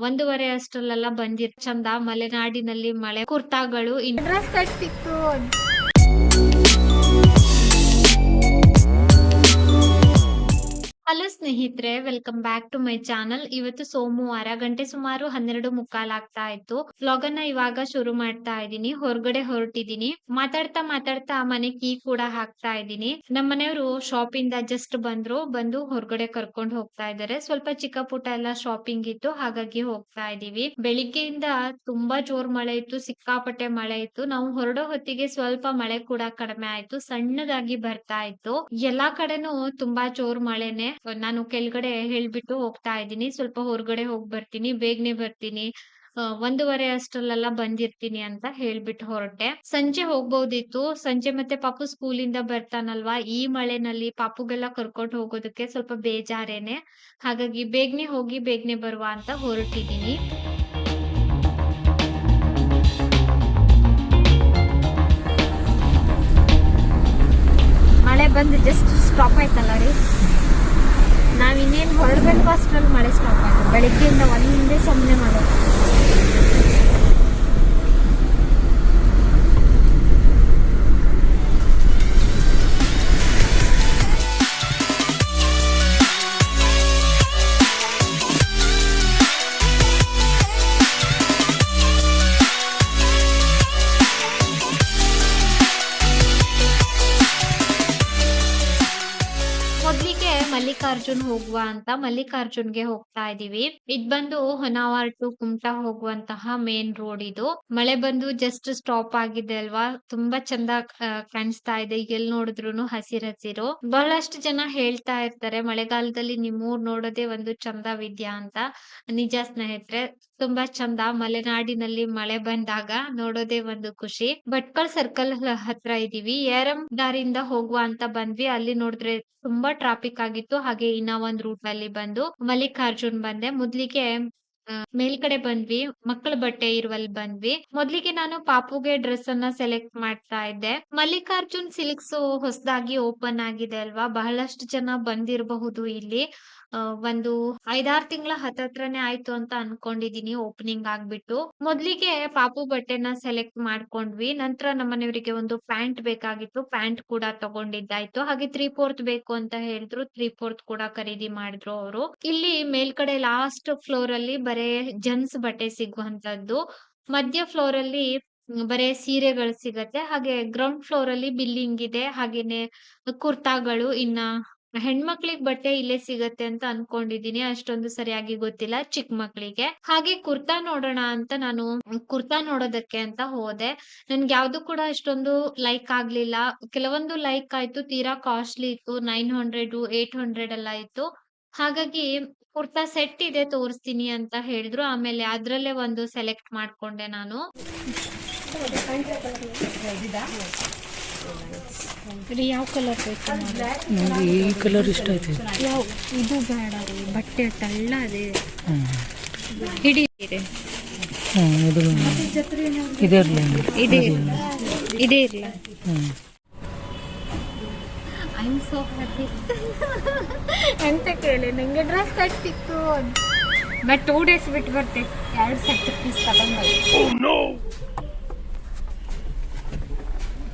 ಒಂದೂವರೆ ಅಷ್ಟರಲ್ಲೆಲ್ಲ ಬಂದಿರ್ ಚಂದ ಮಲೆನಾಡಿನಲ್ಲಿ ಮಳೆ ಕುರ್ತಾಗಳು ಸಿಕ್ತು ಹಲೋ ಸ್ನೇಹಿತರೆ welcome back to my channel ಇವತ್ತು ಸೋಮವಾರ, ಗಂಟೆ ಸುಮಾರು ಹನ್ನೆರಡು ಮುಕ್ಕಾಲ್ ಆಗ್ತಾ ಇತ್ತು. ವ್ಲಾಗ್ ಅನ್ನ ಇವಾಗ ಶುರು ಮಾಡ್ತಾ ಇದ್ದೀನಿ. ಹೊರಗಡೆ ಹೊರಟಿದೀನಿ ಮಾತಾಡ್ತಾ ಮಾತಾಡ್ತಾ ಮನೆ ಕೀ ಕೂಡ ಹಾಕ್ತಾ ಇದ್ದೀನಿ. ನಮ್ಮ ಮನೆಯವರು ಶಾಪ್ ಇಂದ ಜಸ್ಟ್ ಬಂದ್ರು. ಬಂದು ಹೊರಗಡೆ ಕರ್ಕೊಂಡು ಹೋಗ್ತಾ ಇದ್ದಾರೆ. ಸ್ವಲ್ಪ ಚಿಕ್ಕ ಪುಟ್ಟ ಎಲ್ಲ ಶಾಪಿಂಗ್ ಇತ್ತು. ಹಾಗಾಗಿ ಹೋಗ್ತಾ ಇದೀವಿ ಬೆಳಿಗ್ಗೆಯಿಂದ ತುಂಬಾ ಜೋರ್ ಮಳೆ ಇತ್ತು. ಸಿಕ್ಕಾಪಟ್ಟೆ ಮಳೆ ಇತ್ತು. ನಾವು ಹೊರಡೋ ಹೊತ್ತಿಗೆ ಸ್ವಲ್ಪ ಮಳೆ ಕೂಡ ಕಡಿಮೆ ಆಯ್ತು. ಸಣ್ಣದಾಗಿ ಬರ್ತಾ ಇತ್ತು. ಎಲ್ಲಾ ಕಡೆನೂ ತುಂಬಾ ಜೋರ್ ಮಳೆನೆ. ನಾನು ಕೆಳಗಡೆ ಹೇಳ್ಬಿಟ್ಟು ಹೋಗ್ತಾ ಇದ್ದೀನಿ. ಸ್ವಲ್ಪ ಹೊರಗಡೆ ಹೋಗಿ ಬರ್ತೀನಿ, ಬೇಗನೆ ಬರ್ತೀನಿ. ಒಂದೂವರೆ ಅಷ್ಟರಲ್ಲೆಲ್ಲ ಬಂದಿರ್ತೀನಿ ಅಂತ ಹೇಳ್ಬಿಟ್ಟು ಹೊರಟೆ. ಸಂಜೆ ಹೋಗ್ಬೋದಿತ್ತು. ಸಂಜೆ ಮತ್ತೆ ಪಾಪು ಸ್ಕೂಲಿಂದ ಬರ್ತಾನಲ್ವಾ? ಈ ಮಳೆನಲ್ಲಿ ಪಾಪುಗೆಲ್ಲ ಕರ್ಕೊಂಡು ಹೋಗೋದಕ್ಕೆ ಸ್ವಲ್ಪ ಬೇಜಾರೇನೆ. ಹಾಗಾಗಿ ಬೇಗನೆ ಹೋಗಿ ಬೇಗನೆ ಬರುವ ಅಂತ ಹೊರಟಿದ್ದೀನಿ. ಮಳೆ ಬಂದು ಜಸ್ಟ್ ಸ್ಟಾಪ್ ಆಯ್ತಲ್ಲ ರೀ? ನಾವ್ ಇನ್ನೇನು ಹೊರಡ್ಬೇಕು ಅಷ್ಟ್ರಲ್ಲಿ ಮಳೆ ಸ್ಟಾಪ್ ಆಯ್ತು. ಬೆಳಿಗ್ಗೆಯಿಂದ ಒಂದೇ ಸಮನೆ ಮಳೆ. ಮಲ್ಲಿಕಾರ್ಜುನ್ ಹೋಗುವ ಅಂತ ಮಲ್ಲಿಕಾರ್ಜುನ್ಗೆ ಹೋಗ್ತಾ ಇದೀವಿ. ಇದ್ ಬಂದು ಹೊನಾವರ್ ಟು ಕುಮಟಾ ಹೋಗುವಂತಹ ಮೇನ್ ರೋಡ್ ಇದು. ಮಳೆ ಬಂದು ಜಸ್ಟ್ ಸ್ಟಾಪ್ ಆಗಿದೆ ಅಲ್ವಾ? ತುಂಬಾ ಚಂದ ಕಾಣಿಸ್ತಾ ಇದೆ. ಎಲ್ ನೋಡಿದ್ರು ಹಸಿರು ಹಸಿರು ಬಹಳಷ್ಟು ಜನ ಹೇಳ್ತಾ ಇರ್ತಾರೆ, ಮಳೆಗಾಲದಲ್ಲಿ ನಿಮ್ಮೂರ್ ನೋಡೋದೇ ಒಂದು ಚಂದ ವಿದ್ಯಾ ಅಂತ. ನಿಜ ಸ್ನೇಹಿತರೆ, ತುಂಬಾ ಚಂದ. ಮಲೆನಾಡಿನಲ್ಲಿ ಮಳೆ ಬಂದಾಗ ನೋಡೋದೇ ಒಂದು ಖುಷಿ. ಭಟ್ಕಳ್ ಸರ್ಕಲ್ ಹತ್ರ ಇದೀವಿ. ಏರಂ ದಾರಿಯಿಂದ ಹೋಗುವ ಅಂತ ಬಂದ್ವಿ. ಅಲ್ಲಿ ನೋಡಿದ್ರೆ ತುಂಬಾ ಟ್ರಾಫಿಕ್ ಆಗಿತ್ತು. ಹಾಗೆ ಇನ್ನ ಒಂದ್ ರೂಟ್ ಅಲ್ಲಿ ಬಂದು ಮಲ್ಲಿಕಾರ್ಜುನ್ ಬಂದೆ. ಮೊದ್ಲಿಗೆ ಆ, ಮೇಲ್ಗಡೆ ಬಂದ್ವಿ ಮಕ್ಕಳ ಬಟ್ಟೆ ಇರುವಲ್ಲಿ ಬಂದ್ವಿ. ಮೊದ್ಲಿಗೆ ನಾನು ಪಾಪುಗೆ ಡ್ರೆಸ್ ಅನ್ನ ಸೆಲೆಕ್ಟ್ ಮಾಡ್ತಾ ಇದ್ದೆ. ಮಲ್ಲಿಕಾರ್ಜುನ್ ಸಿಲ್ಕ್ಸ್ ಹೊಸದಾಗಿ ಓಪನ್ ಆಗಿದೆ ಅಲ್ವಾ? ಬಹಳಷ್ಟು ಜನ ಬಂದಿರಬಹುದು ಇಲ್ಲಿ. ಒಂದು ಐದಾರು ತಿಂಗಳ ಹತ್ತತ್ರನೇ ಆಯ್ತು ಅಂತ ಅನ್ಕೊಂಡಿದೀನಿ ಓಪನಿಂಗ್ ಆಗ್ಬಿಟ್ಟು. ಮೊದ್ಲಿಗೆ ಪಾಪು ಬಟ್ಟೆನ ಸೆಲೆಕ್ಟ್ ಮಾಡ್ಕೊಂಡ್ವಿ. ನಂತರ ನಮ್ಮನೆಯವರಿಗೆ ಒಂದು ಪ್ಯಾಂಟ್ ಬೇಕಾಗಿತ್ತು. ಪ್ಯಾಂಟ್ ಕೂಡ ತಗೊಂಡಿದ್ದಾಯ್ತು. ಹಾಗೆ ತ್ರೀ ಫೋರ್ತ್ ಬೇಕು ಅಂತ ಹೇಳಿದ್ರು. ತ್ರೀ ಫೋರ್ತ್ ಕೂಡ ಖರೀದಿ ಮಾಡಿದ್ರು ಅವರು. ಇಲ್ಲಿ ಮೇಲ್ಗಡೆ ಲಾಸ್ಟ್ ಫ್ಲೋರ್ ಅಲ್ಲಿ ಬರೇ ಜೆಂಟ್ಸ್ ಬಟ್ಟೆ ಸಿಗುವಂತದ್ದು. ಮಧ್ಯ ಫ್ಲೋರ್ ಅಲ್ಲಿ ಬರೇ ಸೀರೆಗಳು ಸಿಗತ್ತೆ. ಹಾಗೆ ಗ್ರೌಂಡ್ ಫ್ಲೋರ್ ಅಲ್ಲಿ ಬಿಲ್ಲಿಂಗ್ ಇದೆ. ಹಾಗೇನೆ ಕುರ್ತಾಗಳು ಇನ್ನ ಹೆಣ್ಮಕ್ಳಿಗ್ ಬಟ್ಟೆ ಇಲ್ಲೇ ಸಿಗತ್ತೆ ಅಂತ ಅನ್ಕೊಂಡಿದೀನಿ. ಅಷ್ಟೊಂದು ಸರಿಯಾಗಿ ಗೊತ್ತಿಲ್ಲ ಚಿಕ್ಕ ಮಕ್ಳಿಗೆ. ಹಾಗೆ ಕುರ್ತಾ ನೋಡೋಣ ಅಂತ ನಾನು, ಕುರ್ತಾ ನೋಡೋದಕ್ಕೆ ಅಂತ ಹೋದೆ. ನನ್ಗೆ ಯಾವ್ದು ಕೂಡ ಅಷ್ಟೊಂದು ಲೈಕ್ ಆಗ್ಲಿಲ್ಲ. ಕೆಲವೊಂದು ಲೈಕ್ ಆಯ್ತು, ತೀರಾ ಕಾಸ್ಟ್ಲಿ ಇತ್ತು. ನೈನ್ ಹಂಡ್ರೆಡ್ ಏಟ್ ಹಂಡ್ರೆಡ್ ಎಲ್ಲ ಇತ್ತು. ಹಾಗಾಗಿ ಕುರ್ತಾ ಸೆಟ್ ಇದೆ ತೋರಿಸ್ತೀನಿ ಅಂತ ಹೇಳಿದ್ರು. ಆಮೇಲೆ ಅದ್ರಲ್ಲೇ ಒಂದು ಸೆಲೆಕ್ಟ್ ಮಾಡ್ಕೊಂಡೆ ನಾನು. ಯಾವ ಕಲರ್ ಬೇಕು ನನಗೆ ಈ ಕಲರ್ ಇಷ್ಟ ಆಯ್ತು. ಯಾವ? ಇದು ಬೇಡ ರೀ. ಬಟ್ಟೆ ತಳ್ಳ ಅದೇ ಹ್ಞೂ ಹಿಡೀರಿ ಇದು ಇದೇ ಇರ್ಲ ಇದೇ ಇರ್ಲ ಹ್ಞೂ ಐ ಆಮ್ ಸೋ ಹ್ಯಾಪಿ ಎಂತ ಕೇಳಿ ನಂಗೆ ಡ್ರೆಸ್ ಸೆಟ್ ಸಿಕ್ತು ಬಟ್ ಟೂ ಡೇಸ್ ಬಿಟ್ಟು ಬರ್ತೆ. ಎರಡು ಸೆಟ್ ಪೀಸ್ ತಗೊಂಡ್ರಿ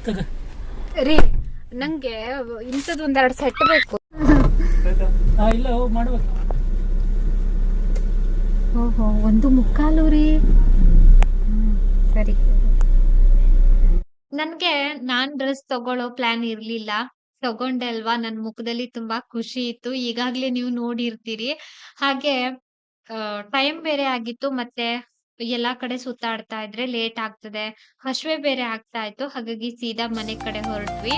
ತಗ. ರೀ ನಂಗೆ ಇಂಥದ್ದು ಒಂದೆರಡು ಸೆಟ್ ಬೇಕು. ಹಾಂ ಇಲ್ಲ ಹೋಗಿ ಮಾಡ್ಬೇಕು. ಓಹೋ ಒಂದು ಮುಕ್ಕಾಲು ರೀ. ಸರಿ. ನನ್ಗೆ ನಾನ್ ಡ್ರೆಸ್ ತಗೊಳ್ಳೋ ಪ್ಲಾನ್ ಇರ್ಲಿಲ್ಲ. ತಗೊಂಡೆ ಅಲ್ವಾ ನನ್ ಮುಖದಲ್ಲಿ ತುಂಬಾ ಖುಷಿ ಇತ್ತು. ಈಗಾಗ್ಲೇ ನೀವು ನೋಡಿರ್ತೀರಿ. ಹಾಗೆ ಟೈಮ್ ಬೇರೆ ಆಗಿತ್ತು. ಮತ್ತೆ ಎಲ್ಲಾ ಕಡೆ ಸುತ್ತಾಡ್ತಾ ಇದ್ರೆ ಲೇಟ್ ಆಗ್ತದೆ. ಹಶ್ವೆ ಬೇರೆ ಆಗ್ತಾ ಇತ್ತು. ಹಾಗಾಗಿ ಸೀದಾ ಮನೆ ಕಡೆ ಹೊರಟ್ವಿ.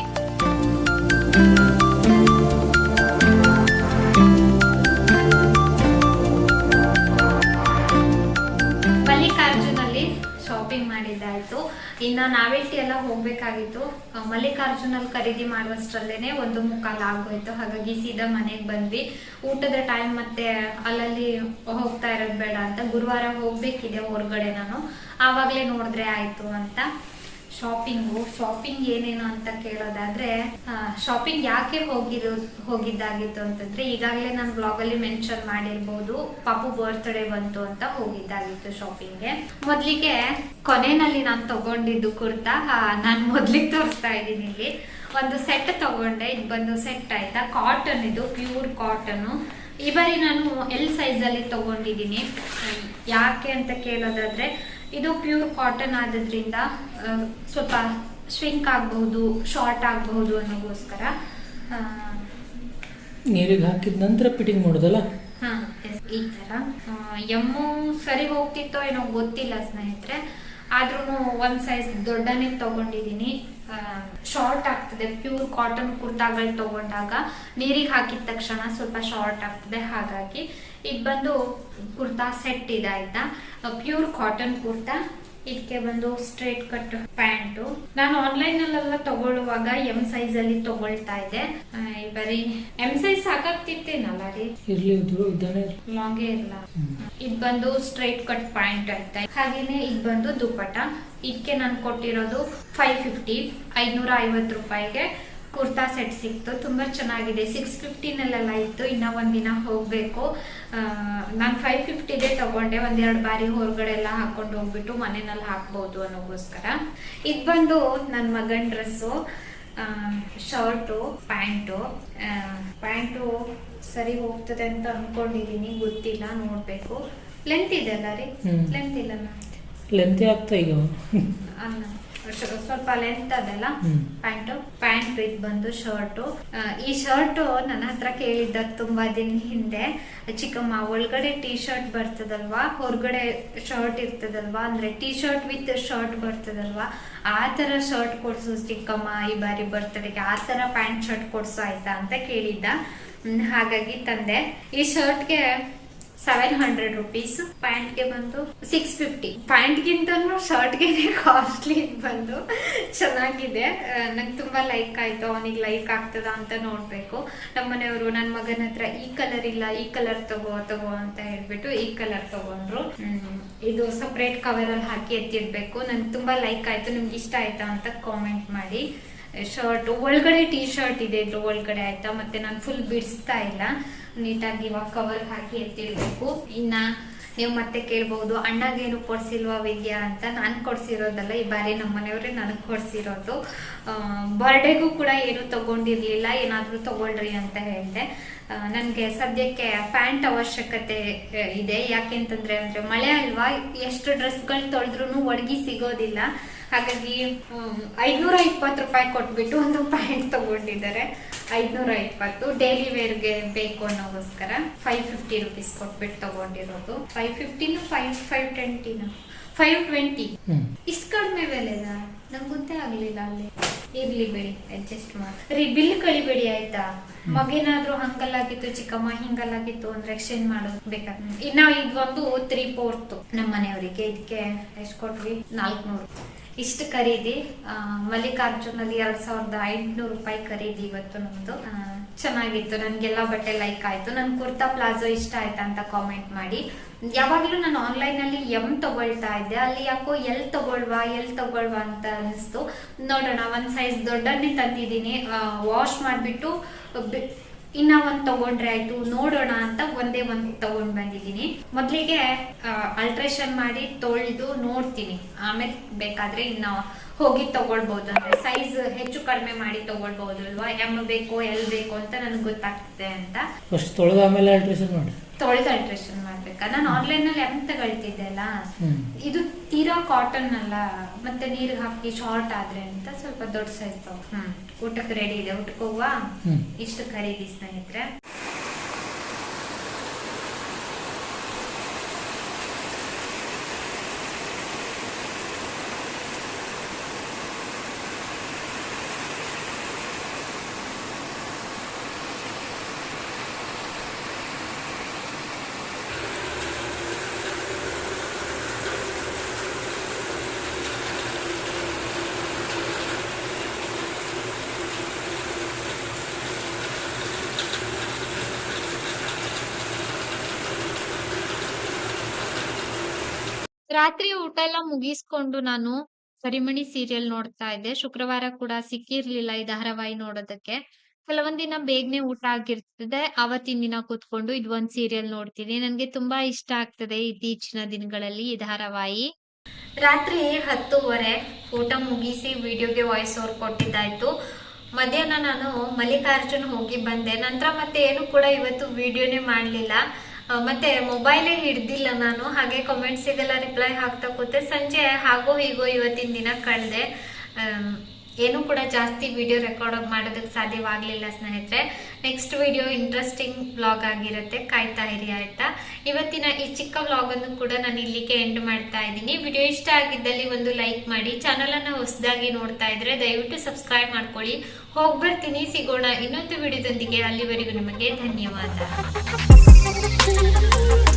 ಶಾಪಿಂಗ್ ಮಾಡಿದ್ದಾಯ್ತು. ಇನ್ನ ನಾವೆಲ್ಟಿ ಎಲ್ಲ ಹೋಗ್ಬೇಕಾಗಿತ್ತು. ಮಲ್ಲಿಕಾರ್ಜುನ್ ಮಲ್ಲಿಕಾರ್ಜುನಲ್ಲಿ ಖರೀದಿ ಮಾಡುವಷ್ಟರಲ್ಲೇನೆ ಒಂದು ಮುಕ್ಕಾಲು ಆಗೋಯ್ತು. ಹಾಗಾಗಿ ಸೀದಾ ಮನೆಗೆ ಬಂದ್ವಿ. ಊಟದ ಟೈಮ್ ಮತ್ತೆ ಅಲ್ಲಲ್ಲಿ ಹೋಗ್ತಾ ಇರೋದ್ ಬೇಡ ಅಂತ ಗುರುವಾರ ಹೋಗ್ಬೇಕಿದೆ ಹೊರಗಡೆ ನಾನು. ಆವಾಗ್ಲೇ ನೋಡಿದ್ರೆ ಆಯ್ತು ಅಂತ. ಶಾಪಿಂಗು ಶಾಪಿಂಗ್ ಏನೇನು ಅಂತ ಕೇಳೋದಾದ್ರೆ ಶಾಪಿಂಗ್ ಯಾಕೆ ಹೋಗಿರೋ, ಹೋಗಿದ್ದಾಗಿತ್ತು ಅಂತಂದ್ರೆ, ಈಗಾಗಲೇ ನಾನು ಬ್ಲಾಗ್ ಅಲ್ಲಿ ಮೆನ್ಷನ್ ಮಾಡಿರ್ಬೋದು, ಪಾಪು ಬರ್ತ್ಡೇ ಬಂತು ಅಂತ ಹೋಗಿದ್ದಾಗಿತ್ತು ಶಾಪಿಂಗ್ಗೆ ಮೊದ್ಲಿಗೆ ಕೊನೆಯಲ್ಲಿ ನಾನು ತಗೊಂಡಿದ್ದು ಕುರ್ತಾ ನಾನು ಮೊದ್ಲಿಗೆ ತೋರಿಸ್ತಾ ಇದ್ದೀನಿ ಇಲ್ಲಿ. ಒಂದು ಸೆಟ್ ತಗೊಂಡೆ, ಇದು ಬಂದು ಸೆಟ್ ಆಯ್ತಾ? ಕಾಟನ್ ಇದು ಪ್ಯೂರ್ ಕಾಟನ್ ಈ ಬಾರಿ ನಾನು ಎಲ್ ಸೈಜ್ ಅಲ್ಲಿ ತಗೊಂಡಿದ್ದೀನಿ. ಯಾಕೆ ಅಂತ ಕೇಳೋದಾದ್ರೆ ಇದು ಪ್ಯೂರ್ ಕಾಟನ್ ಆದ್ರಿಂದ ಸ್ವಲ್ಪ ಶ್ರಿಂಕ್ ಆಗಬಹುದು ಶಾರ್ಟ್ ಆಗಬಹುದು ಅನ್ನೋಗೋಸ್ಕರ ನೀರಿಗೆ ಹಾಕಿದ ನಂತರ ಫಿಟ್ಟಿಂಗ್ ಮಾಡೋದಲ್ಲ? ಹಾ ಈ ತರ ಎಮ್ಮು ಸರಿ ಹೋಗ್ತಿತ್ತೋ ಏನೋ ಗೊತ್ತಿಲ್ಲ ಸ್ನೇಹಿತರೆ. ಆದ್ರೂ ಒಂದ್ ಸೈಜ್ ದೊಡ್ಡನೇ ತಗೊಂಡಿದೀನಿ. ಶಾರ್ಟ್ ಆಗ್ತದೆ ಪ್ಯೂರ್ ಕಾಟನ್ ಕುರ್ತಾಗಳು ತಗೊಂಡಾಗ ನೀರಿಗೆ ಹಾಕಿದ ತಕ್ಷಣ ಸ್ವಲ್ಪ ಶಾರ್ಟ್ ಆಗ್ತದೆ. ಹಾಗಾಗಿ ಇದು ಬಂದು ಕುರ್ತಾ ಸೆಟ್ ಇದೆ ಆಯ್ತಾ? Pure cotton kurta. ಇದಕ್ಕೆ ಬಂದು ಸ್ಟ್ರೇಟ್ ಕಟ್ ಪ್ಯಾಂಟು ನಾನು ಆನ್ಲೈನ್ ನಲ್ಲೆಲ್ಲ ತಗೊಳ್ಳುವಾಗ ಎಂ ಸೈಜ್ ಅಲ್ಲಿ ತಗೊಳ್ತಾ ಇದ್ದೆ. ಬರೀ ಎಂ ಸೈಜ್ ಸಾಕಾಗ್ತಿತ್ತೇನಲ್ಲ ರೀ? ಲಾಂಗೇ ಇಲ್ಲ. ಇದ್ ಬಂದು ಸ್ಟ್ರೈಟ್ ಕಟ್ ಪ್ಯಾಂಟ್ ಅಂತ ಹಾಗೇನೆ ಇದ್ ಬಂದು ದುಪ್ಪಟ ಇದಕ್ಕೆ ನಾನು ಕೊಟ್ಟಿರೋದು ಫೈವ್ ಫಿಫ್ಟಿ ಐದ್ನೂರ ಐವತ್ತು ರೂಪಾಯಿಗೆ ಕುರ್ತಾ ಸೆಟ್ ಸಿಕ್ತು. ತುಂಬಾ ಚೆನ್ನಾಗಿದೆ. ಸಿಕ್ಸ್ ಫಿಫ್ಟಿನಲ್ಲೆಲ್ಲ ಇತ್ತು. ಇನ್ನ ಒಂದಿನ ಹೋಗ್ಬೇಕು. ನಾನು ಫೈವ್ ಫಿಫ್ಟಿದೆ ತಗೊಂಡೆ ಒಂದೆರಡು ಬಾರಿ ಹೊರಗಡೆ ಎಲ್ಲ ಹಾಕೊಂಡು ಹೋಗ್ಬಿಟ್ಟು ಮನೆಯಲ್ಲಿ ಹಾಕ್ಬೋದು ಅನ್ನೋಗೋಸ್ಕರ ಇದು ಬಂದು ನನ್ನ ಮಗನ ಡ್ರೆಸ್ಸು ಶರ್ಟು ಪ್ಯಾಂಟು ಪ್ಯಾಂಟು ಸರಿ ಹೋಗ್ತದೆ ಅಂತ ಅನ್ಕೊಂಡಿದೀನಿ ಗೊತ್ತಿಲ್ಲ ನೋಡ್ಬೇಕು. ಲೆಂತ್ ಇದೆ ಅಲ್ಲ ರೀ? ಲೆಂತ್ ಇಲ್ಲ ಲೆಂತ್ ಆಗ್ತಾ ಈಗ ಅಲ್ಲ. ಸ್ವಲ್ಪ ಲೆಂತ್ ಅದೆಲ್ಲ. ಪ್ಯಾಂಟ್ ಪ್ಯಾಂಟು ಇದು ಬಂದು ಶರ್ಟು ಈ ಶರ್ಟು ನನ್ನ ಹತ್ರ ಕೇಳಿದ್ದ ತುಂಬಾ ದಿನ ಹಿಂದೆ. ಚಿಕ್ಕಮ್ಮ ಒಳಗಡೆ ಟೀ ಶರ್ಟ್ ಬರ್ತದಲ್ವಾ? ಹೊರಗಡೆ ಶರ್ಟ್ ಇರ್ತದಲ್ವಾ? ಅಂದ್ರೆ ಟೀ ಶರ್ಟ್ ವಿತ್ ಶರ್ಟ್ ಬರ್ತದಲ್ವಾ? ಆ ತರ ಶರ್ಟ್ ಕೊಡ್ಸು ಚಿಕ್ಕಮ್ಮ ಈ ಬಾರಿ ಬರ್ತಡೆಗೆ ಆ ತರ ಪ್ಯಾಂಟ್ ಶರ್ಟ್ ಕೊಡ್ಸು ಆಯ್ತಾ ಅಂತ ಕೇಳಿದ್ದ. ಹಾಗಾಗಿ ತಂದೆ. ಈ ಶರ್ಟ್ಗೆ ಸೆವೆನ್ ಹಂಡ್ರೆಡ್ ರುಪೀಸ್ ಪ್ಯಾಂಟ್ಗೆ ಬಂದು ಸಿಕ್ಸ್ ಫಿಫ್ಟಿ ಶರ್ಟ್ಗೆ ಕಾಸ್ಟ್ಲಿ ಬಂದು ಚೆನ್ನಾಗಿದೆ. ನಂಗೆ ತುಂಬಾ ಲೈಕ್ ಆಯ್ತು. ಅವನಿಗೆ ಲೈಕ್ ಆಗ್ತದ ಅಂತ ನೋಡ್ಬೇಕು. ನಮ್ಮನೆಯವರು ನನ್ನ ಮಗನ ಹತ್ರ ಈ ಕಲರ್ ಇಲ್ಲ, ಈ ಕಲರ್ ತಗೋ ತಗೋ ಅಂತ ಹೇಳ್ಬಿಟ್ಟು ಈ ಕಲರ್ ತಗೊಂಡ್ರು. ಇದು ಸಪ್ರೇಟ್ ಕವರ್ ಅಲ್ಲಿ ಹಾಕಿ ಎತ್ತಿರ್ಬೇಕು ನನ್ಗೆ ತುಂಬಾ ಲೈಕ್ ಆಯ್ತು. ನಿಮ್ಗೆ ಇಷ್ಟ ಆಯ್ತಾ ಅಂತ ಕಾಮೆಂಟ್ ಮಾಡಿ. ಶರ್ಟ್ ಒಳಗಡೆ ಟೀ ಶರ್ಟ್ ಇದೆ ಇದ್ರ ಒಳಗಡೆ ಆಯ್ತಾ? ಮತ್ತೆ ನಾನು ಫುಲ್ ಬಿಡಿಸ್ತಾ ಇಲ್ಲ. ನೀಟಾಗಿ ಇವಾಗ ಕವರ್ ಹಾಕಿ ಎತ್ತಿಡ್ಬೇಕು. ಇನ್ನ ನೀವು ಮತ್ತೆ ಕೇಳ್ಬೋದು, ಅಣ್ಣಗೇನು ಕೊಡ್ಸಿಲ್ವಾ ವಿದ್ಯಾ? ಅಂತ ನಾನು ಕೊಡ್ಸಿರೋದಲ್ಲ, ಈ ಬಾರಿ ನಮ್ಮ ಮನೆಯವರೇ ನನಗೆ ಕೊಡ್ಸಿರೋದು. ಬರ್ಡೇಗೂ ಕೂಡ ಏನು ತಗೊಂಡಿರ್ಲಿಲ್ಲ, ಏನಾದರೂ ತಗೊಳ್ರಿ ಅಂತ ಹೇಳಿದೆ. ನನಗೆ ಸದ್ಯಕ್ಕೆ ಪ್ಯಾಂಟ್ ಅವಶ್ಯಕತೆ ಇದೆ. ಇದೆ ಯಾಕೆಂತಂದ್ರೆ ಅಂದರೆ ಮಳೆ ಅಲ್ವಾ, ಎಷ್ಟು ಡ್ರೆಸ್ಗಳು ತೊಳೆದ್ರೂ ಒಡಗಿ ಸಿಗೋದಿಲ್ಲ. ಹಾಗಾಗಿ ಐನೂರ ಇಪ್ಪತ್ತು ರೂಪಾಯಿ ಕೊಟ್ಬಿಟ್ಟು ಒಂದು ಪ್ಯಾಂಟ್ ತಗೊಂಡಿದ್ದಾರೆ. ಐದ್ನೂರ ಇಪ್ಪತ್ತು ಡೈಲಿ ವೇರ್ಗೆ ಬೇಕು ಅನ್ನೋಗೋಸ್ಕರ ಫೈವ್ ಫಿಫ್ಟಿ ರುಪೀಸ್ ಕೊಟ್ಬಿಟ್ಟು ತಗೊಂಡಿರೋದು. ಫೈವ್ ಫಿಫ್ಟಿನ ಫೈವ್ ಫೈವ್ ಟ್ವೆಂಟಿನ ಫೈವ್ ಟ್ವೆಂಟಿ ಇಷ್ಟು ಕಡಿಮೆ ಬೆಲೆದ ನಂಗೊತ್ತೇ ಗೊತ್ತೇ ಆಗ್ಲಿಲ್ಲ ಅಲ್ಲಿ. ಇರ್ಲಿ ಬಿಡಿ ಅಡ್ಜಸ್ಟ್ ಮಾಡಿ. ರೀ ಬಿಲ್ ಕಳಿಬೇಡಿ ಆಯ್ತಾ? ಮಗೇನಾದ್ರೂ ಹಂಗಲ್ಲಾಗಿತ್ತು ಚಿಕ್ಕಮ್ಮ ಹಿಂಗಲ್ಲಾಗಿತ್ತು ಅಂದ್ರೆ ಎಕ್ಸ್ಚೇಂಜ್ ಮಾಡೋದು ಬೇಕಾಗ್ತದೆ ಇನ್ನ ಇದೊಂದು ತ್ರೀ ಫೋರ್ತ್ ನಮ್ಮ ಮನೆಯವರಿಗೆ ಇದಕ್ಕೆ ಎಷ್ಟು ಕೊಟ್ವಿ? ನಾಲ್ಕುನೂರು. ಇಷ್ಟು ಖರೀದಿ ಮಲ್ಲಿಕಾರ್ಜುನ್ ಮಲ್ಲಿಕಾರ್ಜುನಲ್ಲಿ ಎರಡ್ ಸಾವಿರದ ಐನೂರು ರೂಪಾಯಿ ಖರೀದಿ ಇವತ್ತು ನಮ್ದು. ಚೆನ್ನಾಗಿತ್ತು. ನನ್ಗೆಲ್ಲ ಬಟ್ಟೆ ಲೈಕ್ ಆಯ್ತು. ನನ್ ಕುರ್ತಾ ಪ್ಲಾಜೋ ಇಷ್ಟ ಆಯ್ತಾ ಅಂತ ಕಾಮೆಂಟ್ ಮಾಡಿ. ಯಾವಾಗ್ಲೂ ನಾನು ಆನ್ಲೈನ್ ಅಲ್ಲಿ ಎಂ ತಗೊಳ್ತಾ ಇದ್ದೆ. ಅಲ್ಲಿ ಯಾಕೋ ಎಲ್ ತಗೊಳ್ವಾ ಎಲ್ ತಗೊಳ್ವಾ ಅಂತ ಅನಿಸ್ತು. ನೋಡೋಣ, ಒಂದ್ ಸೈಜ್ ದೊಡ್ಡನ್ನೇ ತಂದಿದ್ದೀನಿ. ವಾಶ್ ಮಾಡ್ಬಿಟ್ಟು ಇನ್ನ ಒಂದ್ ತಗೊಂಡ್ರೆ ಆಯ್ತು, ನೋಡೋಣ ಅಂತ ಒಂದೇ ಒಂದ್ ತಗೊಂಡ್ ಬಂದಿದ್ದೀನಿ. ಮೊದ್ಲಿಗೆ ಅಲ್ಟ್ರೇಷನ್ ಮಾಡಿ ತೊಳೆದು ನೋಡ್ತೀನಿ. ಆಮೇಲೆ ಬೇಕಾದ್ರೆ ಇನ್ನ ಹೋಗಿ ತಗೊಳ್ಬಹುದು ಅಂದ್ರೆ ಸೈಜ್ ಹೆಚ್ಚು ಕಡಿಮೆ ಮಾಡಿ ತಗೊಳ್ಬಹುದು ಅಲ್ವಾ ಎಂ ಬೇಕು ಎಲ್ ಬೇಕು ಅಂತ ನನಗೆ ಗೊತ್ತಾಗ್ತದೆ ಅಂತ. ಫಸ್ಟ್ ತೊಳೆದ ಆಮೇಲೆ ಅಲ್ಟ್ರೇಷನ್ ಮಾಡಿ ತೊಳೆದು ಅಲ್ಟ್ರೇಷನ್ ಮಾಡ್ಬೇಕಾ. ನಾನು ಆನ್ಲೈನ್ನಲ್ಲಿ ಎಂತ ತಗೊಳ್ತಿದ್ದೆ ಅಲ್ಲ? ಇದು ತೀರಾ ಕಾಟನ್ ಅಲ್ಲ ಮತ್ತೆ ನೀರಿಗೆ ಹಾಕಿ ಶಾರ್ಟ್ ಆದ್ರೆ ಅಂತ ಸ್ವಲ್ಪ ದೊಡ್ಡ ಸೈಜ್ ಹ್ಮ್. ಊಟಕ್ಕೆ ರೆಡಿ ಇದೆ. ಊಟಕ್ಕೆ ಹೋಗುವ? ಇಷ್ಟು ಖರೀದಿ ಸ್ನೇಹಿತರೆ ರಾತ್ರಿ ಊಟ ಎಲ್ಲ ಮುಗಿಸ್ಕೊಂಡು ನಾನು ಕರಿಮಣಿ ಸೀರಿಯಲ್ ನೋಡ್ತಾ ಇದ್ದೆ. ಶುಕ್ರವಾರ ಕೂಡ ಸಿಕ್ಕಿರ್ಲಿಲ್ಲ ಈ ಧಾರಾವಾಹಿ ನೋಡೋದಕ್ಕೆ. ಕೆಲವೊಂದಿನ ದಿನ ಬೇಗನೆ ಊಟ ಆಗಿರ್ತದೆ. ಆವತ್ತಿನ ದಿನ ಕೂತ್ಕೊಂಡು ಇದು ಒಂದ್ ಸೀರಿಯಲ್ ನೋಡ್ತೀನಿ. ನನ್ಗೆ ತುಂಬಾ ಇಷ್ಟ ಆಗ್ತದೆ ಇತ್ತೀಚಿನ ದಿನಗಳಲ್ಲಿ ಈ ಧಾರಾವಾಹಿ. ರಾತ್ರಿ ಹತ್ತೂವರೆ ಊಟ ಮುಗಿಸಿ ವಿಡಿಯೋಗೆ ವಾಯ್ಸ್ ಓವರ್ ಕೊಟ್ಟಿದ್ದಾಯ್ತು. ಮಧ್ಯಾಹ್ನ ನಾನು ಮಲ್ಲಿಕಾರ್ಜುನ್ ಹೋಗಿ ಬಂದೆ. ನಂತರ ಮತ್ತೆ ಏನು ಕೂಡ ಇವತ್ತು ವಿಡಿಯೋನೇ ಮಾಡ್ಲಿಲ್ಲ. ಮತ್ತೆ ಮೊಬೈಲೇ ಹಿಡ್ದಿಲ್ಲ ನಾನು. ಹಾಗೆ ಕಮೆಂಟ್ಸಿಗೆಲ್ಲ ರಿಪ್ಲೈ ಹಾಕ್ತಾ ಕೂತೆ. ಸಂಜೆ ಹಾಗೋ ಹೀಗೋ ಇವತ್ತಿನ ದಿನ ಕಳೆದೆ. ಏನು ಕೂಡ ಜಾಸ್ತಿ ವಿಡಿಯೋ ರೆಕಾರ್ಡ್ ಮಾಡೋದಕ್ಕೆ ಸಾಧ್ಯವಾಗಲಿಲ್ಲ ಸ್ನೇಹಿತರೆ. ನೆಕ್ಸ್ಟ್ ವಿಡಿಯೋ ಇಂಟ್ರೆಸ್ಟಿಂಗ್ ವ್ಲಾಗ್ ಆಗಿರುತ್ತೆ. ಕಾಯ್ತಾ ಇರಿ ಆಯ್ತಾ? ಇವತ್ತಿನ ಈ ಚಿಕ್ಕ ವ್ಲಾಗನ್ನು ಕೂಡ ನಾನು ಇಲ್ಲಿಗೆ ಎಂಡ್ ಮಾಡ್ತಾ ಇದ್ದೀನಿ. ವಿಡಿಯೋ ಇಷ್ಟ ಆಗಿದ್ದಲ್ಲಿ ಒಂದು ಲೈಕ್ ಮಾಡಿ. ಚಾನಲನ್ನು ಹೊಸದಾಗಿ ನೋಡ್ತಾ ಇದ್ರೆ ದಯವಿಟ್ಟು ಸಬ್ಸ್ಕ್ರೈಬ್ ಮಾಡ್ಕೊಳ್ಳಿ. ಹೋಗ್ಬರ್ತೀನಿ. ಸಿಗೋಣ ಇನ್ನೊಂದು ವಿಡಿಯೋದೊಂದಿಗೆ ಅಲ್ಲಿವರೆಗೂ ನಿಮಗೆ ಧನ್ಯವಾದ. Thank you.